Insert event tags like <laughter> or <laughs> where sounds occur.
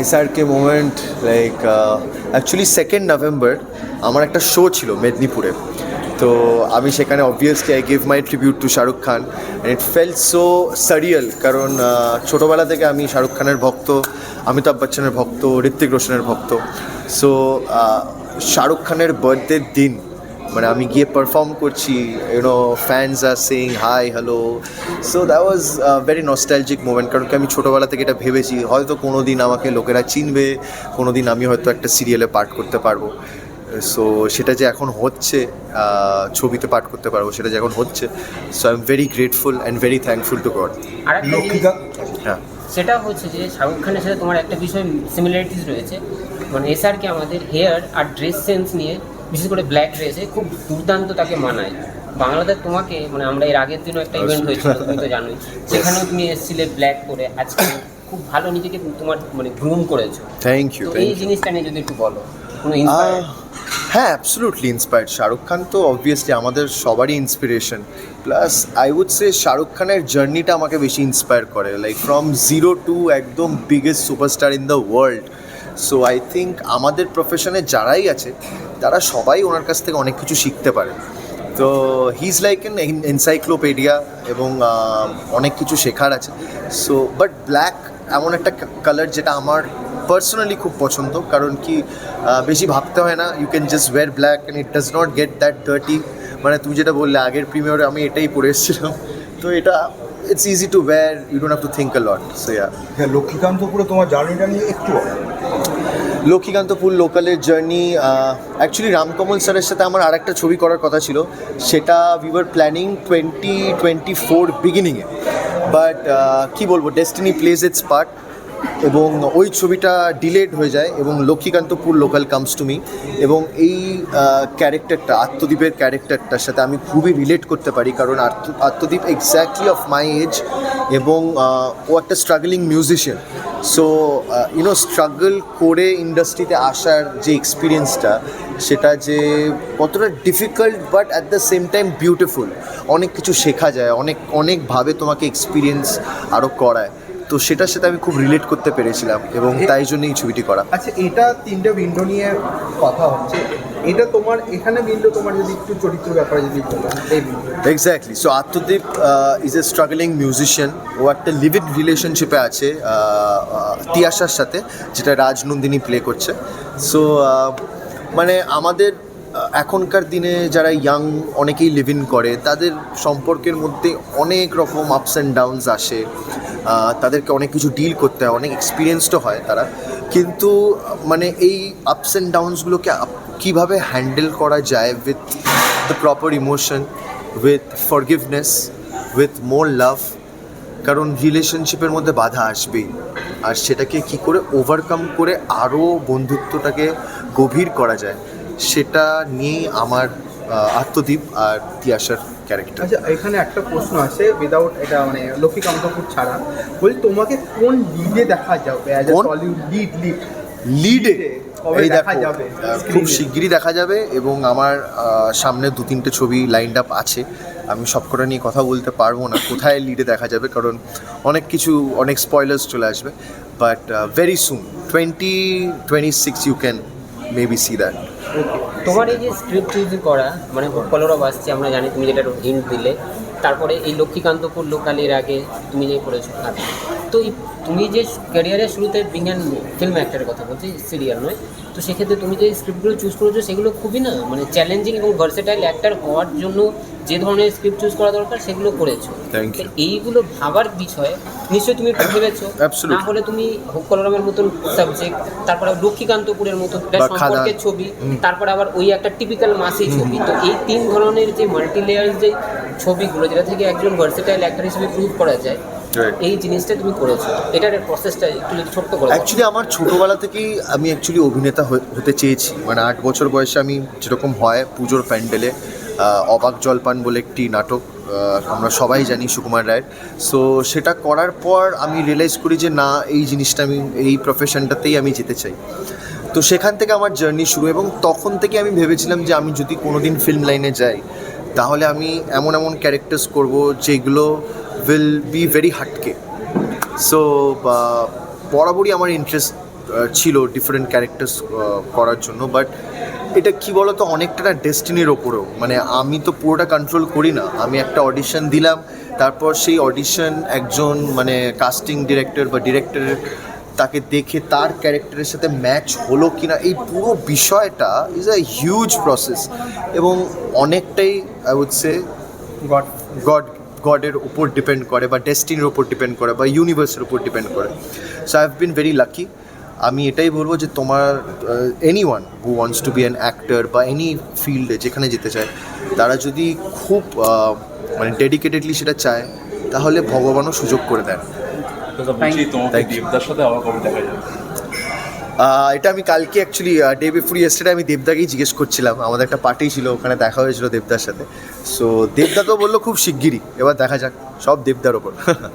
SRK moment like actually second November আমার একটা show ছিল মেদিনীপুরে। তো আমি সেখানে obviously I give my tribute to Shahrukh Khan and it felt so surreal কারণ আহ, ছোটোবেলা থেকে আমি শাহরুখ খানের ভক্ত অমিতাভ বচ্চনের ভক্ত ঋত্বিক রোশনের ভক্ত। সো শাহরুখ খানের বার্থডের দিন মানে আমি গিয়ে পারফর্ম করছি you know fans R sing hi hello so that was very nostalgic moment কারণ কি আমি ছোটোবেলা থেকে এটা ভেবেছি হয়তো কোনো দিন আমাকে লোকেরা চিনবে কোনো দিন আমি হয়তো একটা সিরিয়ালে পাঠ করতে পারব। সো সেটা যে এখন হচ্ছে ছবিতে পাঠ করতে পারব সেটা যে এখন হচ্ছে so I am very grateful and very thankful to God আর একটা হ্যাঁ। সেটা হচ্ছে যে শাহরুখ খানের সাথে তোমার একটা বিষয় সিমিলারিটিস রয়েছে। মানে এসআরকে আমাদের হেয়ার আর ড্রেস সেন্স নিয়ে বিশেষ করে ব্ল্যাক ড্রেসে খুব দুর্দান্ত তাকে মানায়। বাংলাদেশ তোমাকে মানে আমরা এর আগের দিনও একটা ইভেন্ট হয়েছিল <laughs> তুমি তো জানোই। সেখানেও তুমি এসেছিলে ব্ল্যাক করে আজকে খুব ভালো নিজেকে তোমার মানে গ্রুম করেছ। থ্যাংক ইউ এই জিনিসটা নিয়ে যদি একটু বলো কোনো হ্যাঁ অ্যাবসলুটলি ইন্সপায়ার্ড শাহরুখ খান তো অবভিয়াসলি আমাদের সবারই inspiration plus I would say Shahrukh খানের জার্নিটা আমাকে বেশি ইন্সপায়ার করে। লাইক ফ্রম জিরো টু একদম biggest superstar in the world so I think আমাদের প্রফেশনে যারাই আছে, তারা সবাই ওনার কাছ থেকে অনেক কিছু শিখতে পারে। তো he is like an encyclopedia এবং অনেক কিছু শেখার আছে। সো বাট ব্ল্যাক এমন একটা কালার যেটা আমার পার্সোনালি খুব পছন্দ, কারণ কি বেশি ভাবতে হয় না you can just wear black and it does not get that dirty মানে তুমি যেটা বললে, আগের প্রিমিয়ারে আমি এটাই পরে এসেছিলাম। তো এটা it's easy to wear you don't have to think a lot so yeah হ্যাঁ লক্ষ্মীকান্তপুরে তোমার জার্নিটা নিয়ে একটু লক্ষ্মীকান্তপুর লোকালের জার্নি অ্যাকচুয়ালি রামকমল স্যারের সাথে আমার আর একটা ছবি করার কথা ছিল সেটা we were planning twenty twenty four বিগিনিংয়ে but কী বলব ডেস্টিনি প্লেস ইটস পার্ট এবং ওই ছবিটা ডিলেড হয়ে যায় এবং Lakshmikantapur local comes to me এবং এই ক্যারেক্টারটা আত্মদ্বীপের ক্যারেক্টারটার সাথে আমি খুবই রিলেট করতে পারি কারণ আত্ম- Atmadeep exactly of my age এবং ও একটা struggling musician so you know struggle করে ইন্ডাস্ট্রিতে আসার যে এক্সপিরিয়েন্সটা সেটা যে কতটা difficult but at the same time beautiful অনেক কিছু শেখা যায়, অনেক, অনেকভাবে তোমাকে এক্সপিরিয়েন্স আরও করায়। তো সেটার সাথে আমি খুব রিলেট করতে পেরেছিলাম এবং তাই জন্য এই ছবিটি করা। আচ্ছা এটা তিনটে উইন্ডো নিয়ে কথা হচ্ছে। এটা তোমার এখানে উইন্ডো তোমার যদি একটু চরিত্র ব্যাপারে যদি বলো এই exactly so Atmadeep is a struggling musician ও একটা লিভিড রিলেশনশিপে আছে আহ, আহ, তিয়াশার সাথে যেটা রাজনন্দিনী প্লে করছে। সো মানে আমাদের এখনকার দিনে যারা ইয়াং অনেকেই লিভ ইন করে, তাদের সম্পর্কের মধ্যে অনেক রকম আপস অ্যান্ড ডাউনস আসে। তাদেরকে অনেক কিছু ডিল করতে হয়, অনেক এক্সপিরিয়েন্সডও হয় তারা। কিন্তু মানে এই আপস অ্যান্ড ডাউনসগুলোকে কীভাবে হ্যান্ডেল করা যায় with the proper emotion with forgiveness with more love কারণ রিলেশনশিপের মধ্যে বাধা আসবেই। আর সেটাকে কি করে ওভারকাম করে আরও বন্ধুত্বটাকে গভীর করা যায়? সেটা নিয়েই আমার আত্মদীপ আর তিয়াসার ক্যারেক্টার আচ্ছা এখানে একটা প্রশ্ন আছে উইদাউট এটা মানে লক্ষ্মী লক্ষ্মীকান্তপুর ছাড়া। বলি তোমাকে কোন লিডে দেখা যাবে? লিড লিড লিডে এই দেখা যাবে? খুব শিগগিরই দেখা যাবে এবং আমার সামনে দু তিনটে ছবি লাইনড আপ আছে। আমি সবকটা নিয়ে কথা বলতে পারব না কোথায় লিডে দেখা যাবে? কারণ অনেক কিছু অনেক স্পয়লার্স চলে আসবে। But very soon twenty twenty six you can maybe see that তোমার এই যে স্ক্রিপ্ট চুজ করা মানে কলরব আসছে আমরা জানি তুমি যেটা হিন্ট দিলে তারপরে এই লক্ষ্মীকান্তপুর লোকালের আগে তুমি যে করেছ তো তুমি যে ক্যারিয়ারের শুরুতে বিং অ্যান্ড ফিল্ম অ্যাক্টরের কথা বলছি সিরিয়াল নয় তো সেক্ষেত্রে তুমি যে স্ক্রিপ্টগুলো চুজ করেছ সেগুলো খুবই না মানে চ্যালেঞ্জিং এবং ভার্সেটাইল অ্যাক্টর হওয়ার জন্য যে ধরনের স্ক্রিপ্ট চুজ করা দরকার সেগুলো করেছ। এইগুলো ভাবার বিষয়ে নিশ্চয়ই তুমি ভেবেছো. না হলে তুমি কলরমের মতন সাবজেক্ট তারপরে লক্ষ্মীকান্তপুরের বা সম্পর্কের ছবি তারপরে আবার ওই একটা টিপিক্যাল মাসি ছবি। তো এই তিন ধরনের যে মাল্টি লেয়ার যে ছবিগুলো যেটা থেকে একজন ভার্সেটাইল অ্যাক্টর হিসেবে প্রুভ করা যায় এই জিনিসটা তুমি করেছ। এটার প্রসেসটা একটু ছোট্ট করে অ্যাকচুয়ালি আমার ছোটোবেলা থেকেই আমি অ্যাকচুয়ালি অভিনেতা হতে চেয়েছি। মানে আট বছর বয়সে আমি যেরকম হয় পুজোর প্যান্ডেলে অবাক জলপান বলে একটি নাটক আমরা সবাই জানি সুকুমার রায়ের। সো সেটা করার পর আমি রিয়েলাইজ করি যে না, এই জিনিসটা আমি, এই প্রফেশনটাতেই আমি যেতে চাই। তো সেখান থেকে আমার জার্নি শুরু এবং তখন থেকে আমি ভেবেছিলাম যে আমি যদি কোনো দিন ফিল্ম লাইনে যাই, তাহলে আমি এমন এমন ক্যারেক্টার্স করব যেগুলো উইল বি ভেরি হাটকে সো বরাবরই আমার ইন্টারেস্ট ছিল ডিফারেন্ট ক্যারেক্টার্স করার জন্য বাট এটা কি বলতো অনেকটা না ডেস্টিনির ওপরেও। মানে আমি তো পুরোটা কন্ট্রোল করি না। আমি একটা অডিশন দিলাম তারপর সেই অডিশন একজন মানে কাস্টিং ডিরেক্টর বা ডিরেক্টরের তাকে দেখে তার ক্যারেক্টারের সাথে ম্যাচ হলো কি না এই পুরো বিষয়টা ইজ আ হিউজ প্রসেস এবং অনেকটাই I would say God God গডের উপর ডিপেন্ড করে বা ডেস্টিনির উপর ডিপেন্ড করে বা ইউনিভার্সের উপর ডিপেন্ড করে। So I have been very lucky আমি এটাই বলব যে তোমার anyone who wants to be an actor বা এনি ফিল্ডে যেখানে যেতে চায় তারা যদি খুব মানে ডেডিকেটেডলি সেটা চায় তাহলে ভগবানও সুযোগ করে দেন. দেবদার সাথে আবার কবে দেখা যাবে? এটা আমি কালকে অ্যাকচুয়ালি ডে বিফোর ইয়েস্টারডে আমি দেবদাকেই জিজ্ঞেস করছিলাম। আমাদের একটা পার্টি ছিল ওখানে দেখা হয়েছিল দেবদার সাথে। সো দেবদা তো বলল খুব শিগগিরই এবার দেখা যাক সব দেবদার ওপর। <laughs>